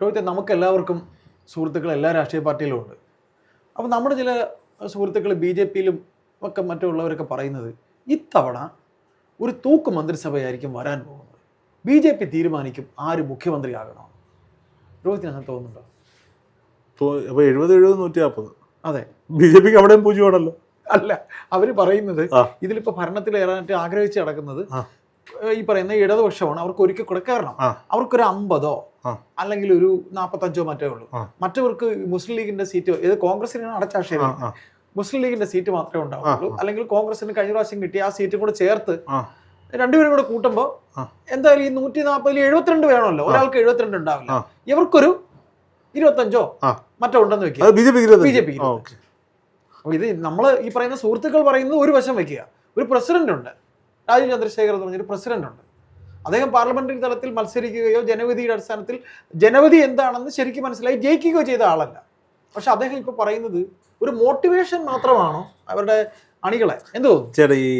രോഹിത്തെ നമുക്ക് എല്ലാവർക്കും സുഹൃത്തുക്കൾ എല്ലാ രാഷ്ട്രീയ പാർട്ടിയിലും ഉണ്ട്. അപ്പോൾ നമ്മുടെ ചില സുഹൃത്തുക്കൾ ബി ജെ പിയിലും ഒക്കെ മറ്റുള്ളവരൊക്കെ പറയുന്നത് ഇത്തവണ ഒരു തൂക്ക് മന്ത്രിസഭയായിരിക്കും വരാൻ പോകുന്നത്. ബി ജെ പി തീരുമാനിക്കും ആര് മുഖ്യമന്ത്രിയാകണം. രോഹിത്തിന് അങ്ങനെ തോന്നുന്നുണ്ടോ? അപ്പോൾ എഴുപത് എഴുപത് നൂറ്റി നാൽപ്പത് അതെ. ബി ജെ പിക്ക് അവിടെയും പൂജ്യമാണല്ലോ അല്ല അവർ പറയുന്നത്. ഇതിലിപ്പോൾ ഭരണത്തിൽ ഏറാനായിട്ട് ആഗ്രഹിച്ച് നടക്കുന്നത് ഈ പറയുന്ന ഇടതുപക്ഷമാണ് അവർക്ക് ഒരിക്കൽ കൂടെ കയറണം. അവർക്കൊരു അമ്പതോ. അല്ലെങ്കിൽ ഒരു നാൽപ്പത്തഞ്ചോ മറ്റേ ഉള്ളൂ. മറ്റവർക്ക് മുസ്ലിം ലീഗിന്റെ സീറ്റ് ഇത് കോൺഗ്രസിനാണ് അടച്ചാക്ഷേപം. ആ മുസ്ലിം ലീഗിന്റെ സീറ്റ് മാത്രമേ ഉണ്ടാവുള്ളൂ. അല്ലെങ്കിൽ കോൺഗ്രസിന് കഴിഞ്ഞ പ്രാവശ്യം കിട്ടി ആ സീറ്റും കൂടെ ചേർത്ത്. രണ്ടുപേരും കൂടെ കൂട്ടുമ്പോൾ ആ. എന്തായാലും ഈ നൂറ്റി നാൽപ്പതിൽ എഴുപത്തിരണ്ട് വേണമല്ലോ. ഒരാൾക്ക് എഴുപത്തിരണ്ട് ഉണ്ടാവില്ല. ഇവർക്കൊരു ഇരുപത്തഞ്ചോ. മറ്റോ ഉണ്ടെന്ന് വെക്കുക. ബി ജെ പി ഇത് നമ്മൾ ഈ പറയുന്ന സുഹൃത്തുക്കൾ പറയുന്നത് ഒരു വശം വെക്കുക. ഒരു പ്രസിഡന്റ് ഉണ്ട്. രാജീവ് ചന്ദ്രശേഖർ എന്ന് പറഞ്ഞൊരു പ്രസിഡന്റ് ഉണ്ട്. അദ്ദേഹം പാർലമെന്ററി തലത്തിൽ മത്സരിക്കുകയോ ജനവിധിയുടെ അടിസ്ഥാനത്തിൽ ജനവിധി എന്താണെന്ന് ശരിക്കും മനസ്സിലായി ജയിക്കുകയോ ചെയ്ത ആളല്ല. പക്ഷെ അദ്ദേഹം ഇപ്പൊ പറയുന്നത് ഒരു മോട്ടിവേഷൻ മാത്രമാണോ അവരുടെ അണികളെ? എന്തോ ചേട്ടാ ഈ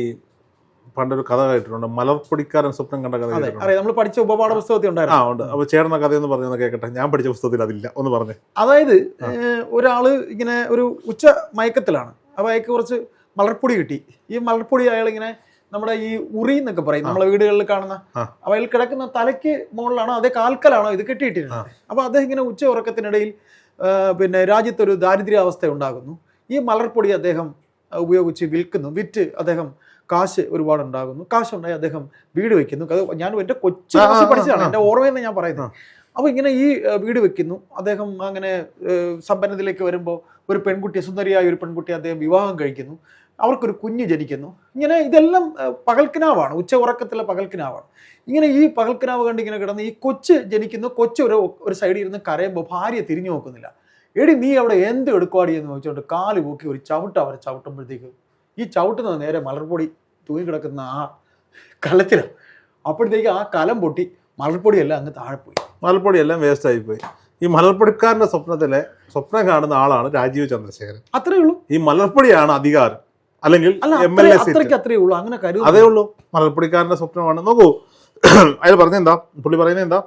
പണ്ടൊരു കഥ കേട്ടിട്ടുണ്ട് മലർപ്പൊടിക്കാരൻ സ്വപ്നം കണ്ട കഥ അറിയാം. നമ്മൾ പഠിച്ച ഉപപാഠ പുസ്തകത്തിൽ ആ ഉണ്ടായിരുന്നു ഉണ്ട്. അപ്പൊ ചേട്ടന കഥയെന്ന് പറഞ്ഞൊന്ന് കേൾക്കട്ടെ ഞാൻ പഠിച്ച പുസ്തകത്തിൽ അതില്ല ഒന്ന് പറഞ്ഞു. അതായത് ഒരാൾ ഒരാൾ ഇങ്ങനെ ഒരു ഉച്ച മയക്കത്തിലാണ്. അപ്പൊ അയാൾക്ക് കുറച്ച് മലർപ്പൊടി കിട്ടി. ഈ മലർപ്പൊടി അയാൾ ഇങ്ങനെ നമ്മുടെ ഈ ഉറി എന്നൊക്കെ പറയും നമ്മളെ വീടുകളിൽ കാണുന്ന. അവയിൽ കിടക്കുന്ന തലയ്ക്ക് മുകളിലാണോ അതേ കാൽക്കലാണോ ഇത് കെട്ടിയിട്ടിരുന്നത്? അപ്പൊ അദ്ദേഹം ഇങ്ങനെ ഉച്ച ഉറക്കത്തിനിടയിൽ പിന്നെ രാജ്യത്തൊരു ദാരിദ്ര്യാവസ്ഥ ഉണ്ടാകുന്നു. ഈ മലർപ്പൊടി അദ്ദേഹം ഉപയോഗിച്ച് വിൽക്കുന്നു വിറ്റ് അദ്ദേഹം കാശ് ഒരുപാട് ഉണ്ടാകുന്നു. കാശുണ്ടായി അദ്ദേഹം വീട് വെക്കുന്നു. അത് ഞാൻ എന്റെ കൊച്ചു പഠിച്ചതാണ് എന്റെ ഓർമ്മ ഓർമ്മയെന്ന് ഞാൻ പറയുന്നത്. അപ്പോൾ ഇങ്ങനെ ഈ വീട് വെക്കുന്നു. അദ്ദേഹം അങ്ങനെ സമ്പന്നതയിലേക്ക് വരുമ്പോൾ ഒരു പെൺകുട്ടി സുന്ദരിയായ ഒരു പെൺകുട്ടി അദ്ദേഹം വിവാഹം കഴിക്കുന്നു. അവർക്കൊരു കുഞ്ഞ് ജനിക്കുന്നു. ഇങ്ങനെ ഇതെല്ലാം പകൽക്കിനാവാണ്. ഉച്ച ഉറക്കത്തിലെ പകൽക്കിനാവാണ്. ഇങ്ങനെ ഈ പകൽക്കിനാവ് കണ്ട് ഇങ്ങനെ കിടന്ന് ഈ കൊച്ച് ജനിക്കുന്നു. കൊച്ച് ഒരു ഒരു സൈഡിൽ ഇരുന്ന് കരയുമ്പോൾ ഭാര്യ തിരിഞ്ഞു നോക്കുന്നില്ല. എടി നീ അവിടെ എന്ത് എടുക്കുവാടി എന്ന് ചോദിച്ചുകൊണ്ട് കാൽ പൂക്കി ഒരു ചവിട്ട് അവരെ ചവിട്ടുമ്പോഴത്തേക്ക് ഈ ചവിട്ടുന്നത് നേരെ മലർപ്പൊടി തൂങ്ങി കിടക്കുന്ന ആ കലത്തിലാണ് അപ്പോഴത്തേക്ക് ആ കലം പൊട്ടി മലർപ്പൊടിയെല്ലാം അങ്ങ് താഴെ പോയി മലർപ്പൊടിയെല്ലാം വേസ്റ്റ് ആയിപ്പോയി. ഈ മലർപ്പൊടിക്കാരന്റെ സ്വപ്നത്തിലെ സ്വപ്നം കാണുന്ന ആളാണ് രാജീവ് ചന്ദ്രശേഖരൻ. അത്രേ ഉള്ളൂ. ഈ മലർപ്പൊടിയാണ് അധികാരം. അല്ലെങ്കിൽ അല്ല എം എൽ എ അത്രേ ഉള്ളൂ. അങ്ങനെ അതേ ഉള്ളൂ. മലപ്പുറിക്കാരന്റെ സ്വപ്നമാണ്. നോക്കൂ അയാൾ പറഞ്ഞ എന്താ? പുള്ളി പറയുന്നത് എന്താ?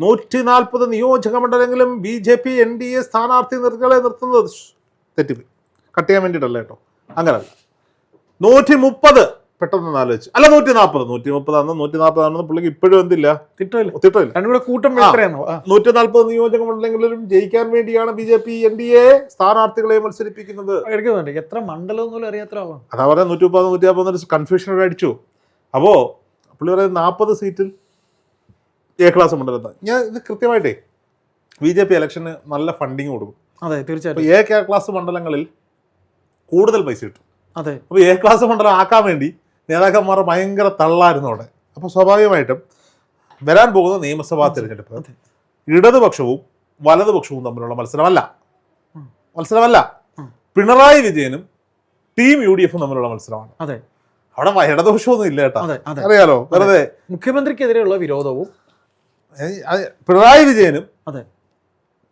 നൂറ്റി നാൽപ്പത് നിയോജക മണ്ഡലങ്ങളും B J P N D A സ്ഥാനാർത്ഥി നിർത്തുകളെ നിർത്തുന്നത്. ശ്ശ്, തെറ്റിപ്പോയി. കട്ട് ചെയ്യാൻ വേണ്ടിയിട്ടല്ല കേട്ടോ. അങ്ങനല്ല. നൂറ്റി മുപ്പത് പെട്ടെന്ന് ആലോചിച്ചു അല്ല നൂറ്റി നാൽപ്പത് നൂറ്റി മുപ്പതാണെന്ന് നൂറ്റി നാൽപ്പതാണെന്ന് പുള്ളിക്ക് ഇപ്പോഴും എന്തില്ല? തിട്ടമില്ല. തിട്ടില്ല രണ്ടും കൂട്ടം നൂറ്റി നാൽപ്പത് നിയോജക മണ്ഡലങ്ങളിലും ജയിക്കാൻ വേണ്ടിയാണ് B J P N D A സ്ഥാനാർത്ഥികളെ മത്സരിപ്പിക്കുന്നത്. എത്ര മണ്ഡലം അറിയാത്ത അതാ പറയാ നൂറ്റി മുപ്പത് നൂറ്റി നാൽപ്പത് കൺഫ്യൂഷൻ അടിച്ചു. അപ്പോ പുള്ളി പറയുന്നത് നാൽപ്പത് സീറ്റിൽ എ ക്ലാസ് മണ്ഡലത്താണ് ഞാൻ ഇത് കൃത്യമായിട്ടേ ബി ജെ പി ഇലക്ഷന് നല്ല ഫണ്ടിങ് കൊടുക്കും. അതെ തീർച്ചയായിട്ടും. എ കെ ക്ലാസ് മണ്ഡലങ്ങളിൽ കൂടുതൽ പൈസ കിട്ടും. അതെ. അപ്പോൾ എ ക്ലാസ് മണ്ഡലം ആക്കാൻ വേണ്ടി നേതാക്കന്മാർ ഭയങ്കര തള്ളായിരുന്നു അവിടെ. അപ്പോൾ സ്വാഭാവികമായിട്ടും വരാൻ പോകുന്ന നിയമസഭാ തിരഞ്ഞെടുപ്പ്. ഇടതുപക്ഷവും വലതുപക്ഷവും തമ്മിലുള്ള മത്സരമല്ല. മത്സരമല്ല. പിണറായി വിജയനും ടീം യു ഡി എഫും തമ്മിലുള്ള മത്സരമാണ്. അതെ. അവിടെ ഇടതുപക്ഷമൊന്നും ഇല്ല കേട്ടോ. അറിയാലോ? വെറുതെ. മുഖ്യമന്ത്രിക്കെതിരെയുള്ള വിരോധവും പിണറായി വിജയനും അതെ.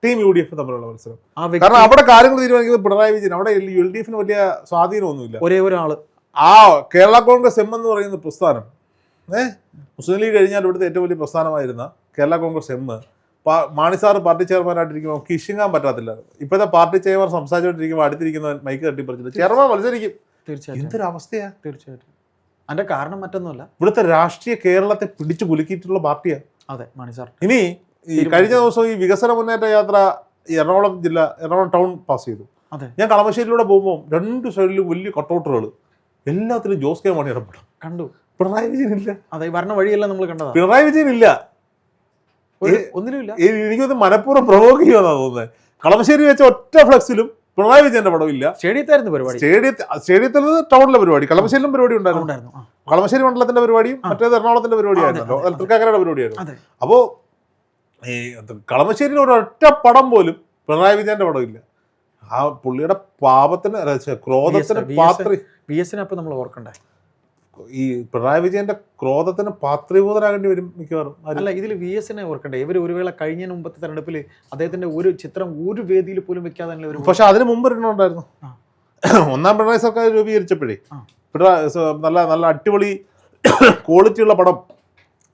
ടീം യു ഡി എഫ് തമ്മിലുള്ള മത്സരം. കാരണം അവിടെ കാര്യങ്ങൾ തീരുമാനിക്കുന്നത് പിണറായി വിജയൻ. അവിടെ യു ഡി എഫിന് വലിയ സ്വാധീനമൊന്നുമില്ല. ഒരേ ഒരാൾ. ആ കേരള കോൺഗ്രസ് എം എന്ന് പറയുന്ന പ്രസ്ഥാനം ഏ? മുസ്ലിം ലീഗ് കഴിഞ്ഞാൽ ഇവിടുത്തെ ഏറ്റവും വലിയ പ്രസ്ഥാനമായിരുന്ന Kerala Congress M Mani sir party ചെയർമാനായിട്ടിരിക്കുമ്പോൾ കിഷിങ്ങാൻ പറ്റാത്തില്ല. ഇപ്പോഴത്തെ പാർട്ടി ചെയർമാൻ സംസാരിച്ചുകൊണ്ടിരിക്കുമ്പോൾ അടുത്തിരിക്കുന്നവൻ മൈക്ക് തട്ടിപ്പറിച്ചിട്ട് ചെയർമാൻ മത്സരിക്കും. തീർച്ചയായിട്ടും. എന്തൊരു അവസ്ഥയാ? തീർച്ചയായിട്ടും. അതിന്റെ കാരണം മറ്റൊന്നുമല്ല. ഇവിടുത്തെ രാഷ്ട്രീയ കേരളത്തെ പിടിച്ചു കുലുക്കിയിട്ടുള്ള പാർട്ടിയാണ് അതെ മാണി സാർ. ഇനി ഈ കഴിഞ്ഞ ദിവസം ഈ വികസന മുന്നേറ്റ യാത്ര എറണാകുളം ജില്ല എറണാകുളം ടൗൺ പാസ് ചെയ്തു. അതെ. ഞാൻ കളമശ്ശേരിയിലൂടെ പോകുമ്പോൾ രണ്ട് സൈഡിലും വലിയ കട്ടൗട്ടുകൾ എല്ലാത്തിലും ജോസ് കെ മാണി ഇടപെടും കണ്ടു. പിണറായി വിജയൻ ഇല്ല. അതെ ഭരണ വരണ വഴിയെല്ലാം നമ്മൾ കണ്ടത്? പിണറായി വിജയൻ ഇല്ല. ഈ എനിക്കൊന്ന് മനഃപൂർവം പ്രൊവോക്ക് ചെയ്യുമെന്നാ തോന്നുന്നത് കളമശ്ശേരി വെച്ച ഒറ്റ ഫ്ലക്സിലും പിണറായി വിജയന്റെ പടമില്ല സ്റ്റേഡിയത്തായിരുന്നു പരിപാടി. സ്റ്റേഡിയത്തിൽ സ്റ്റേഡിയത്തിൽ ടൗണിലെ പരിപാടി. കളമശ്ശേരിയിലും പരിപാടി ഉണ്ടായിരുന്നു. കളമശ്ശേരി മണ്ഡലത്തിന്റെ പരിപാടിയും. മറ്റേത് എറണാകുളത്തിന്റെ പരിപാടിയായിരുന്നല്ലോ അതെ, തൃക്കാക്കരയുടെ പരിപാടിയായിരുന്നു. അപ്പോ ഈ കളമശ്ശേരിയിൽ ഒരു ഒറ്റ പടം പോലും പിണറായി വിജയന്റെ പടമില്ല ആ പുള്ളിയുടെ പാപത്തിന് ക്രോധത്തിന് പാത്രി ബി എസിനെ അപ്പൊ നമ്മൾ ഓർക്കണ്ടേ? ഈ പിണറായി വിജയന്റെ ക്രോധത്തിന് പാത്രീഭൂതരാകേണ്ടി വരും മിക്കവാറും. അല്ല ഇതിൽ വി എസിനെ ഓർക്കണ്ടേ? ഇവർ ഒരു വേള കഴിഞ്ഞ മുമ്പത്തെ തെരഞ്ഞെടുപ്പിൽ അദ്ദേഹത്തിന്റെ ഒരു ചിത്രം ഒരു വേദിയിൽ പോലും വെക്കാതെ പക്ഷെ അതിന് മുമ്പ് ഉണ്ടായിരുന്നു. ഒന്നാം പിണറായി സർക്കാർ രൂപീകരിച്ചപ്പോഴേ. പിണറായി നല്ല നല്ല അടിപൊളി ക്വാളിറ്റിയുള്ള പടം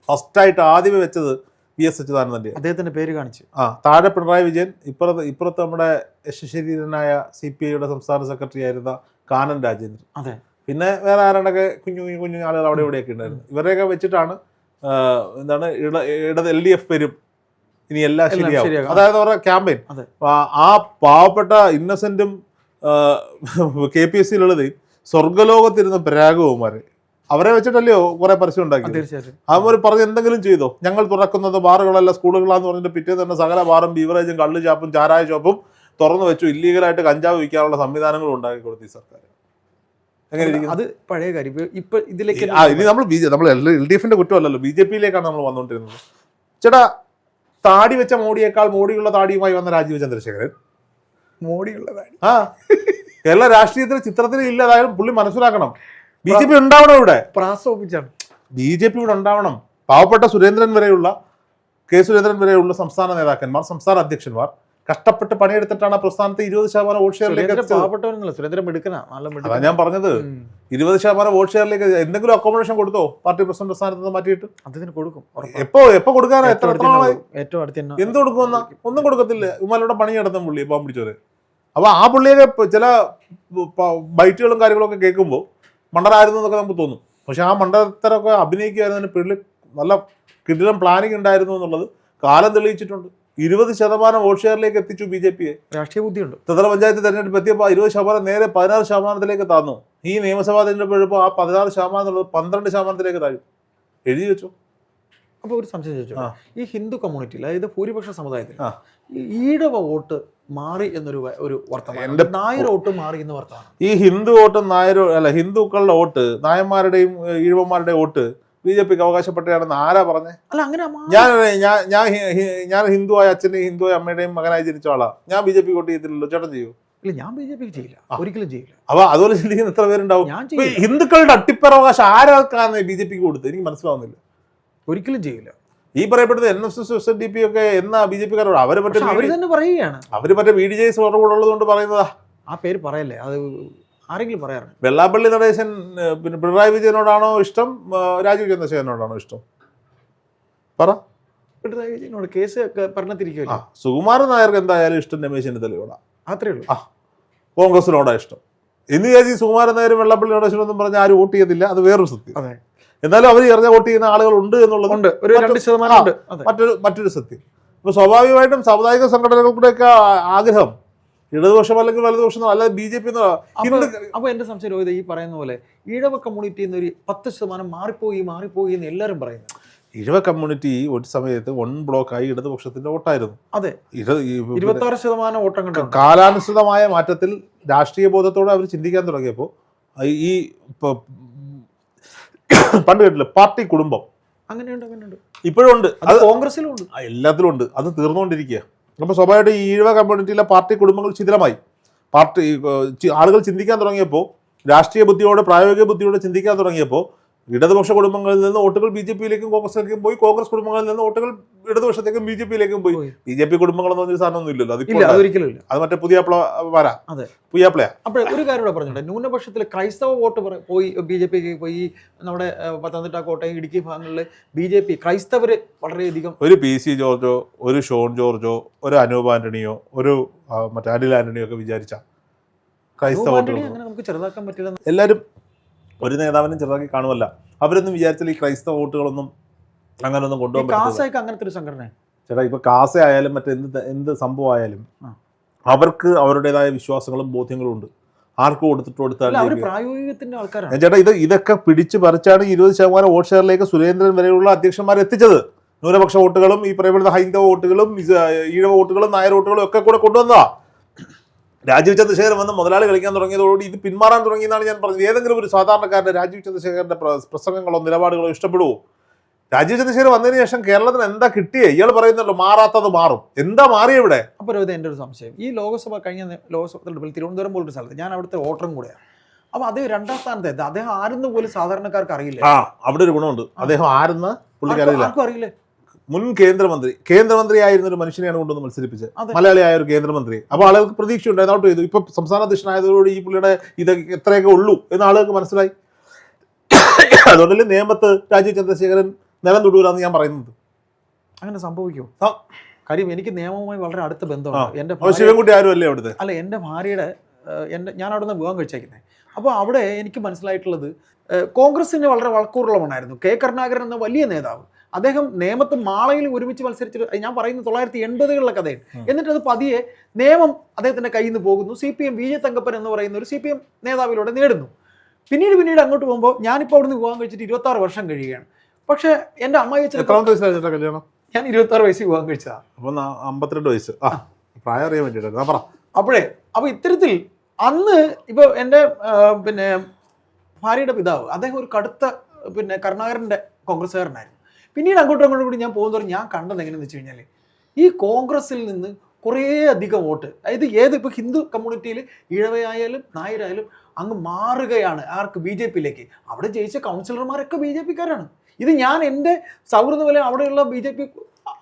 ഫസ്റ്റായിട്ട് ആദ്യമേ വെച്ചത് വി എസ് അച്യുതാനന്ദന്റെ അദ്ദേഹത്തിന്റെ പേര് കാണിച്ചു. ആ താഴെ പിണറായി വിജയൻ ഇപ്പുറത്ത് ഇപ്പുറത്ത് നമ്മുടെ യശശരീരനായ സി പി ഐയുടെ സംസ്ഥാന സെക്രട്ടറി ആയിരുന്ന കാനൻ രാജേന്ദ്രൻ. അതെ. പിന്നെ വേറെ ആരാണ്ടൊക്കെ കുഞ്ഞു കുഞ്ഞു കുഞ്ഞു ആളുകൾ അവിടെ ഇവിടെയൊക്കെ ഉണ്ടായിരുന്നു. ഇവരെയൊക്കെ വെച്ചിട്ടാണ് എന്താണ് ഇട ഇടത് എൽ ഡി എഫ് പേരും ഇനി എല്ലാം ശരിയാവും. അതായത് അവരുടെ ക്യാമ്പയിൻ. ആ പാവപ്പെട്ട ഇന്നസെന്റും കെ പി എസ് സിയിലുള്ളത് സ്വർഗലോകത്തിരുന്ന പരാഗവുമാര് അവരെ വെച്ചിട്ടല്ലയോ കുറെ പരസ്യം ഉണ്ടാക്കി തീർച്ചയായിട്ടും. അവർ പറഞ്ഞ് എന്തെങ്കിലും ചെയ്തോ? ഞങ്ങൾ തുറക്കുന്നത് ബാറുകളല്ല സ്കൂളുകളാന്ന് പറഞ്ഞിട്ട് പിറ്റേ തന്നെ സകല ബാറും ബീവറേജും കള്ള് ചാപ്പും ചാരായ ഷോപ്പും തുറന്നു വെച്ചു. ഇല്ലീഗലായിട്ട് കഞ്ചാവ് വിൽക്കാനുള്ള സംവിധാനങ്ങൾ ഉണ്ടാക്കി കൊടുത്തു ഈ സർക്കാർ അത് പഴയ കാര്യം. ഇപ്പൊ- ഇതിലേക്ക് ഇനി നമ്മൾ ബി നമ്മൾ എൽ ഡി എഫിന്റെ കുറ്റമല്ലല്ലോ. ബി ജെ പിയിലേക്കാണ് നമ്മൾ വന്നുകൊണ്ടിരുന്നത്. ചേട്ടാ താടി വെച്ച മോഡിയേക്കാൾ മോഡിയുള്ള താടിയുമായി വന്ന രാജീവ് ചന്ദ്രശേഖരൻ. മോടിയുള്ളതാണ് ആ കേരള രാഷ്ട്രീയത്തിൽ ചിത്രത്തിൽ ഇല്ലാതായാലും പുള്ളി മനസ്സിലാക്കണം. ബി ജെ പി ഉണ്ടാവണം ഇവിടെ. പ്രാസോപിച്ചാണ് ബി ജെ പി ഇവിടെ ഉണ്ടാവണം. പാവപ്പെട്ട സുരേന്ദ്രൻ വരെയുള്ള കെ സുരേന്ദ്രൻ വരെയുള്ള സംസ്ഥാന നേതാക്കന്മാർ സംസ്ഥാന അധ്യക്ഷന്മാർ കഷ്ടപ്പെട്ട് പണിയെടുത്തിട്ടാണ് ആ പ്രസ്ഥാനത്തെ ഇരുപത് ശതമാനം വോട്ട് ഷെയറിലേക്ക് അതാ ഞാൻ പറഞ്ഞത്. ഇരുപത് ശതമാനം വോട്ട് ഷെയറിലേക്ക് എന്തെങ്കിലും അക്കോമഡേഷൻ കൊടുത്തോ? പാർട്ടി പ്രസിഡന്റ് സ്ഥാനത്ത് നിന്ന് മാറ്റിയിട്ട്? അദ്ദേഹത്തിന് കൊടുക്കും എപ്പോ എപ്പോ കൊടുക്കാനാ? എത്ര ഏറ്റവും എത്ര നാളായി ഏറ്റവും അടുത്ത് എന്ത് കൊടുക്കുമെന്ന ഒന്നും കൊടുക്കത്തില്ല. ഉമ്മാലോടെ പണി നടത്തും പുള്ളി പാവം പിടിച്ചവര്. അപ്പൊ ആ പുള്ളിയൊക്കെ ചില ബൈറ്റുകളും ബൈറ്റുകളും കാര്യങ്ങളൊക്കെ കേൾക്കുമ്പോൾ മണ്ടരായിരുന്നു എന്നൊക്കെ നമുക്ക് തോന്നും. പക്ഷെ ആ മണ്ടത്തരമൊക്കെ അഭിനയിക്കുമായിരുന്നതിന് പുള്ളി നല്ല കിടിലം പ്ലാനിങ് ഉണ്ടായിരുന്നു എന്നുള്ളത് കാലം തെളിയിച്ചിട്ടുണ്ട്. ഇരുപത് ശതമാനം വോട്ട് ഷെയറിലേക്ക് എത്തിച്ചു ബി ജെ പിയെ. രാഷ്ട്രീയ ബുദ്ധിയുണ്ട്. ത്രിതല പഞ്ചായത്ത് തെരഞ്ഞെടുപ്പ് എത്തിയപ്പോൾ ഇരുപത് ശതമാനം നേരെ പതിനാറ് ശതമാനത്തിലേക്ക് താന്നു. ഈ നിയമസഭാ തെരഞ്ഞെടുപ്പ് എഴുപ്പോൾ ആ പതിനാറ് ശതമാനം എന്നുള്ളത് പന്ത്രണ്ട് ശതമാനത്തിലേക്ക് താഴും. എഴുതി വെച്ചു. അപ്പോൾ ഒരു സംശയം ചോദിച്ചു ഈ ഹിന്ദു കമ്മ്യൂണിറ്റിയിൽ അതായത് ഭൂരിപക്ഷ സമുദായത്തിൽ ഈടവ ഈഴവ വോട്ട് മാറി എന്നൊരു ഒരു വർത്തമാനം. നായർ വോട്ട് മാറി എന്ന് വർത്തമാനം. ഈ ഹിന്ദു വോട്ടും നായർ അല്ല ഹിന്ദുക്കളുടെ വോട്ട് നായന്മാരുടെയും ഈഴവന്മാരുടെയും വോട്ട് ബി ജെ പിക്ക് അവകാശപ്പെട്ടതാണെന്ന് ആരാ പറഞ്ഞേ? അല്ല അങ്ങനെ ഞാൻ ഞാൻ ഞാൻ ഹിന്ദുവായ അച്ഛന്റെയും ഹിന്ദുവായ അമ്മയുടെയും മകനായി ജനിച്ച ആളാ. ഞാൻ ബി ജെ പി വോട്ട് ചെയ്തില്ലല്ലോ ചേട്ടൻ ചെയ്യൂ? ഇല്ല ഞാൻ ബി ജെ പിക്ക് ചെയ്യില്ല. ഒരിക്കലും ചെയ്യില്ല. അപ്പൊ അതുപോലെ ചിന്തിക്കുന്ന എത്ര പേരുണ്ടാവും? ഹിന്ദുക്കളുടെ അട്ടിപ്പറവകാശം ആരാക്കാന്ന് ബി ജെ പിക്ക് കൊടുത്തത്? എനിക്ക് മനസ്സിലാവുന്നില്ല. ഒരിക്കലും ചെയ്യില്ല. ഈ പറയപ്പെട്ടത് N S S S N D P ഒക്കെ എന്നാ ബി ജെ പിക്കാരോട് അവർ മറ്റേ പക്ഷെ തന്നെ പറയുകയാണ്. അവർ മറ്റേ ബി ഡി ജെ എസ് ഉള്ളതുകൊണ്ട് പറയുന്നതാ. ആ പേര് പറയല്ലേ? അത് ആരെങ്കിലും പറയാറുണ്ട്. വെള്ളാപ്പള്ളി നടേശൻ പിന്നെ പിണറായി വിജയനോടാണോ ഇഷ്ടം? രാജീവ് ചന്ദ്രശേഖരനോടാണോ ഇഷ്ടം? പറ. പിണറായി വിജയനോട് കേസ് ഒക്കെ ആ പറഞ്ഞിരിക്കുമല്ലോ സുകുമാരൻ നായർക്ക് എന്തായാലും ഇഷ്ടം രമേശ് ചെന്നിത്തലയോടാ. അത്രേ ഉള്ളൂ. കോൺഗ്രസിനോടാ ഇഷ്ടം. ഇന്ന് ചേച്ചി സുകുമാരൻ നായരും വെള്ളാപ്പള്ളി നടേശനൊന്നും പറഞ്ഞാൽ ആരും വോട്ട് ചെയ്തില്ല അത് വേറൊരു സത്യം. അതെ. എന്നാലും അവർ എറിഞ്ഞ വോട്ട് ചെയ്യുന്ന ആളുകൾ ഉണ്ട് എന്നുള്ളത് ഒരു രണ്ട് ശതമാനം മറ്റൊരു മറ്റൊരു സത്യം. അപ്പൊ സ്വാഭാവികമായിട്ടും സാമുദായിക സംഘടനകളുടെയൊക്കെ ആഗ്രഹം ഇടതുപക്ഷം അല്ലെങ്കിൽ വലതുപക്ഷം അല്ല ബി ജെ പി അപ്പൊ അപ്പൊ എന്റെ സംശയം രോഹിത് ഈ പറയുന്ന പോലെ ഈഴവ കമ്മ്യൂണിറ്റി എന്നൊരു പത്ത് ശതമാനം മാറിപ്പോയി മാറിപ്പോയി എന്ന് എല്ലാവരും പറയുന്നു ഇഴവ കമ്മ്യൂണിറ്റി ഒരു സമയത്ത് വൺ ബ്ലോക്കായി ഇടതുപക്ഷത്തിന്റെ വോട്ടായിരുന്നു. അതെ. ഇരുപത്തി ആറ് ശതമാനം വോട്ടം കണ്ടു കാലാനുസൃതമായ മാറ്റത്തിൽ രാഷ്ട്രീയ ബോധത്തോടെ അവർ ചിന്തിക്കാൻ തുടങ്ങിയപ്പോൾ ഈ പണ്ട് കേട്ടില്ല പാർട്ടി കുടുംബം. അങ്ങനെയുണ്ട് അങ്ങനെയുണ്ട്. ഇപ്പോഴും ഉണ്ട്. അത് കോൺഗ്രസിലും ഉണ്ട്. എല്ലാത്തിലും ഉണ്ട്. അത് തീർന്നുകൊണ്ടിരിക്കുക. അപ്പോൾ സ്വാഭാവികമായിട്ട് ഈ ഈഴവ കമ്മ്യൂണിറ്റിയിലെ പാർട്ടി കുടുംബങ്ങൾ ശിഥിലമായി. പാർട്ടി ആളുകൾ ചിന്തിക്കാൻ തുടങ്ങിയപ്പോൾ രാഷ്ട്രീയ ബുദ്ധിയോടെ പ്രായോഗിക ബുദ്ധിയോടെ ചിന്തിക്കാൻ തുടങ്ങിയപ്പോൾ ഇടതുപക്ഷ കുടുംബങ്ങളിൽ നിന്ന് വോട്ടുകൾ ബി ജെ പിയിലേക്കും കോൺഗ്രസിലേക്കും പോയി. കോൺഗ്രസ് കുടുംബങ്ങളിൽ നിന്ന് വോട്ടുകൾ ഇടതുപക്ഷത്തേക്കും ബി ജെ പിയിലേക്കും പോയി. ബി ജെ പി കുടുംബങ്ങൾ എന്ന് പറഞ്ഞൊരു സാധനമൊന്നും ഇല്ലല്ലോ. ഇല്ല അതിപ്പോൾ ഇല്ല. അത് മറ്റേ പുതിയ വരാ. അതെ. അപ്പോൾ ഒരു കാര്യം കൂടെ ന്യൂനപക്ഷത്തിൽ ക്രൈസ്തവ വോട്ട് പോയി ബി ജെ പിക്ക് പോയി. നമ്മുടെ പത്തനംതിട്ട കോട്ടയം ഇടുക്കി ഭാഗങ്ങളിൽ ബി ജെ പി ക്രൈസ്തവര് വളരെയധികം ഒരു പി സി ജോർജോ ഒരു ഷോൺ ജോർജോ ഒരു അനൂപ് ആന്റണിയോ ഒരു മറ്റേ അനിൽ ആന്റണിയോ ഒക്കെ വിചാരിച്ച ക്രൈസ്തവ വോട്ട് എല്ലാവരും ഒരു നേതാവിനും ചെറുതാക്കി കാണുമല്ല. അവരൊന്നും വിചാരിച്ചാൽ ഈ ക്രൈസ്തവ വോട്ടുകളൊന്നും അങ്ങനെയൊന്നും കൊണ്ടുപോകാൻ കാസായിക്ക് അങ്ങനത്തെ ഒരു സംഘടന ചേട്ടാ ഇപ്പൊ കാസ ആയാലും മറ്റെന്ത് എന്ത് സംഭവമായാലും അവർക്ക് അവരുടേതായ വിശ്വാസങ്ങളും ബോധ്യങ്ങളും ഉണ്ട്. ആർക്ക് കൊടുത്തിട്ട് ഞാൻ ചേട്ടാ ഇത് ഇതൊക്കെ പിടിച്ചു പറിച്ചാണ് ഇരുപത് ശതമാനം വോട്ട് ഷെയറിലേക്ക് സുരേന്ദ്രൻ വരെയുള്ള അധ്യക്ഷന്മാർ എത്തിച്ചത്. ന്യൂനപക്ഷ വോട്ടുകളും ഈ പറയപ്പെടുന്ന ഹൈന്ദവ വോട്ടുകളും ഈഴവ വോട്ടുകളും നായർ വോട്ടുകളും ഒക്കെ കൂടെ കൊണ്ടുവന്നതാ. രാജീവ് ചന്ദ്രശേഖരൻ വന്ന് മുതലാളി കളിക്കാൻ തുടങ്ങിയതോടുകൂടി ഇത് പിന്മാറാൻ തുടങ്ങിയെന്നാണ് ഞാൻ പറഞ്ഞത്. ഏതെങ്കിലും ഒരു സാധാരണക്കാരന്റെ രാജീവ് ചന്ദ്രശേഖരന്റെ പ്രസംഗങ്ങളോ നിലപാടുകളോ ഇഷ്ടപ്പെടുവോ? രാജീവ് ചന്ദ്രശേഖരൻ വന്നതിന് ശേഷം കേരളത്തിന് എന്താ കിട്ടിയേ? ഇയാൾ പറയുന്നല്ലോ മാറാത്തത് മാറും. എന്താ മാറി ഇവിടെ? അപ്പോൾ എന്റെ ഒരു സംശയം. ഈ ലോകസഭ കഴിഞ്ഞ ലോകസഭ തിരുവനന്തപുരം പോലൊരു സ്ഥലത്ത് ഞാൻ അവിടുത്തെ വോട്ടറും കൂടെയാണ് അപ്പോൾ അദ്ദേഹം രണ്ടാം സ്ഥാനത്ത് അദ്ദേഹം ആരെന്ന് പോലും സാധാരണക്കാർക്ക് അറിയില്ല? ആ അവിടെ ഒരു ഗുണമുണ്ട്. അദ്ദേഹം ആരെന്ന് പുള്ളിക്ക് അറിയില്ല. ആർക്കും അറിയില്ലേ? മുൻ കേന്ദ്രമന്ത്രി കേന്ദ്രമന്ത്രിയായിരുന്ന ഒരു മനുഷ്യനെയാണ് കൊണ്ടുവന്ന് മത്സരിപ്പിച്ചത്. മലയാളിയായ ഒരു കേന്ദ്രമന്ത്രി. അപ്പോൾ ആളുകൾക്ക് പ്രതീക്ഷ ഉണ്ടായിരുന്നു ഔട്ട് ചെയ്തു. ഇപ്പൊ സംസ്ഥാന അധ്യക്ഷനായതോടുകൂടി ഈ പുള്ളിയുടെ ഇത് എത്രയൊക്കെ ഉള്ളൂ എന്ന് ആളുകൾക്ക് മനസ്സിലായി. അതുകൊണ്ടല്ലേ നിയമത്ത് രാജീവ് ചന്ദ്രശേഖരൻ നിലം തൊടൂലെന്ന് ഞാൻ പറയുന്നത്. അങ്ങനെ സംഭവിക്കുമോ. കാര്യം എനിക്ക് നിയമവുമായി വളരെ അടുത്ത ബന്ധമാണ് എന്റെ ശിവൻകുട്ടി ആരും അല്ലേ അവിടുത്തെ? അല്ല എന്റെ ഭാര്യയുടെ എന്റെ ഞാൻ അവിടെ നിന്ന് വിവാഹം കഴിച്ചേക്കുന്നത് അപ്പോൾ അവിടെ എനിക്ക് മനസ്സിലായിട്ടുള്ളത് കോൺഗ്രസിന് വളരെ വളക്കൂറുള്ളവനായിരുന്നു. കെ കരുണാകരൻ എന്ന വലിയ നേതാവ്. അദ്ദേഹം നേമത്ത് മാളയിൽ ഒരുമിച്ച് മത്സരിച്ചിട്ട് ഞാൻ പറയുന്നത് തൊള്ളായിരത്തി എൺപതുകളിലെ കഥയാണ്. എന്നിട്ട് അത് പതിയെ നിയമം അദ്ദേഹത്തിന്റെ കയ്യിൽ നിന്ന് പോകുന്നു. C P M V J Thankappan എന്ന് പറയുന്ന ഒരു സി പി എം നേതാവിലൂടെ നേടുന്നു. പിന്നീട് പിന്നീട് അങ്ങോട്ട് പോകുമ്പോൾ ഞാനിപ്പോൾ അവിടുന്ന് വിവാഹം കഴിച്ചിട്ട് ഇരുപത്തി ആറ് വർഷം കഴിയുകയാണ്. പക്ഷേ എന്റെ അമ്മായി അച്ഛൻ കല്യാണം? ഞാൻ ഇരുപത്തി ആറ് വയസ്സിൽ വിവാഹം കഴിച്ചതാണ്. അപ്പൊ അമ്പത്തിരണ്ട് വയസ്സ്. ആ പ്രായം അറിയാൻ വേണ്ടിയിട്ടാണ് പറ. അപ്പോഴേ അപ്പോൾ ഇത്തരത്തിൽ അന്ന് ഇപ്പൊ എന്റെ പിന്നെ ഭാര്യയുടെ പിതാവ് അദ്ദേഹം ഒരു കടുത്ത പിന്നെ കരുണാകരന്റെ കോൺഗ്രസ്സുകാരനായിരുന്നു. പിന്നീട് അങ്ങോട്ടും അങ്ങോട്ടും കൂടി ഞാൻ പോകുന്നവർ ഞാൻ കണ്ടത് എങ്ങനെയെന്ന് വെച്ച് കഴിഞ്ഞാൽ ഈ കോൺഗ്രസിൽ നിന്ന് കുറേ അധികം വോട്ട് അതായത് ഏത് ഇപ്പോൾ ഹിന്ദു കമ്മ്യൂണിറ്റിയിൽ ഇഴവയായാലും നായരായാലും അങ്ങ് മാറുകയാണ് ആർക്ക്? ബി ജെ പിയിലേക്ക്. അവിടെ ജയിച്ച കൗൺസിലർമാരൊക്കെ ബി ജെ പിക്കാരാണ്. ഇത് ഞാൻ എന്റെ സൗഹൃദ പോലെ അവിടെയുള്ള ബി ജെ പി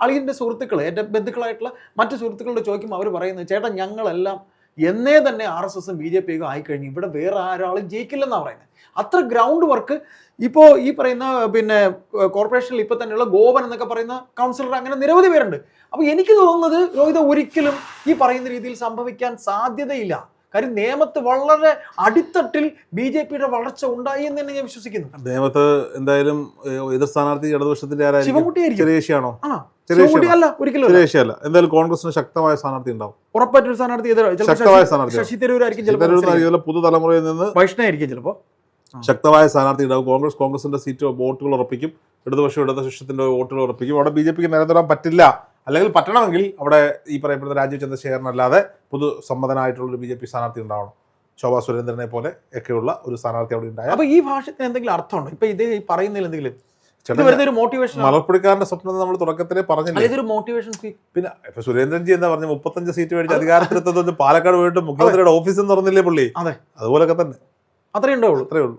അളിയന്റെ സുഹൃത്തുക്കൾ എന്റെ ബന്ധുക്കളായിട്ടുള്ള മറ്റു സുഹൃത്തുക്കളോട് ചോദിക്കുമ്പോൾ അവർ പറയുന്നത് ചേട്ടാ ഞങ്ങളെല്ലാം എന്നേ തന്നെ ആർ എസ് എസും ബി ജെ പിയും ആയിക്കഴിഞ്ഞു ഇവിടെ വേറെ ആരാളും ജയിക്കില്ലെന്നാണ് പറയുന്നത് അത്ര ഗ്രൗണ്ട് വർക്ക് ഇപ്പോൾ ഈ പറയുന്ന പിന്നെ കോർപ്പറേഷനിൽ ഇപ്പോൾ തന്നെയുള്ള ഗോപൻ എന്നൊക്കെ പറയുന്ന കൗൺസിലർ അങ്ങനെ നിരവധി പേരുണ്ട്. അപ്പോൾ എനിക്ക് തോന്നുന്നത് രോഹിത ഒരിക്കലും ഈ പറയുന്ന രീതിയിൽ സംഭവിക്കാൻ സാധ്യതയില്ല. കാര്യം നിയമത്ത് വളരെ അടിത്തട്ടിൽ ബി ജെ പിയുടെ വളർച്ച ഉണ്ടായി എന്ന് തന്നെ ഞാൻ വിശ്വസിക്കുന്നു. നിയമത്ത് എന്തായാലും എതിർ സ്ഥാനാർത്ഥി ഇടതുപക്ഷത്തിന്റെ ആരായിരിക്കും? ആയിരിക്കും അല്ല ഒരിക്കലും അല്ല. എന്തായാലും കോൺഗ്രസിന് ശക്തമായ സ്ഥാനാർത്ഥി ഉണ്ടാവും. ഉറപ്പായിട്ടൊരു സ്ഥാനാർത്ഥി ശക്തമായ സ്ഥാനാർത്ഥി ശശി തരൂരായിരിക്കും ഇവരൊന്നും ചിലപ്പോൾ പുതുതലമുറയിൽ നിന്ന് വൈഷ്ണവായിരിക്കും ചിലപ്പോൾ ശക്തമായ സ്ഥാനാർത്ഥി ഉണ്ടാവും. കോൺഗ്രസ് കോൺഗ്രസിന്റെ സീറ്റ് വോട്ടുകൾ ഉറപ്പിക്കും. ഇടതുപക്ഷം ഇടതുപക്ഷത്തിന്റെ വോട്ടുകൾ ഉറപ്പിക്കും. അവിടെ ബി ജെ പിക്ക് നിലനിർത്താൻ പറ്റില്ല. അല്ലെങ്കിൽ പറ്റണമെങ്കിൽ അവിടെ ഈ പറയപ്പെടുന്ന രാജീവ് ചന്ദ്രശേഖരൻ അല്ലാതെ പൊതു സമ്മതനായിട്ടുള്ള ഒരു ബി ജെ പി സ്ഥാനാർത്ഥി ഉണ്ടാവണം. ശോഭാ സുരേന്ദ്രനെ പോലെ ഒക്കെയുള്ള ഒരു സ്ഥാനാർത്ഥി അവിടെ ഉണ്ടായി അപ്പൊ ഈ ഭാഷത്തിന് എന്തെങ്കിലും അർത്ഥമുണ്ടോ? ഇപ്പൊ ഇത് ഈ പറയുന്നതിൽ എന്തെങ്കിലും ഒരു മോട്ടിവേഷൻ മലർപ്പുടിക്കാരന്റെ സ്വപ്നം നമ്മൾ തുടക്കത്തിലേ പറഞ്ഞില്ല? മോട്ടിവേഷൻ പിന്നെ ഇപ്പൊ സുരേന്ദ്രൻജി എന്താ പറഞ്ഞ? മുപ്പത്തഞ്ച് സീറ്റ് മേടിച്ച് അധികാരത്തിലെത്തുന്നത് പാലക്കാട് പോയിട്ട് മുഖ്യമന്ത്രിയുടെ ഓഫീസ് തുറന്നില്ലേ പുള്ളി? അതെ. അതുപോലൊക്കെ തന്നെ. അത്രേ ഉണ്ടാവുള്ളൂ. അത്രേ ഉള്ളൂ.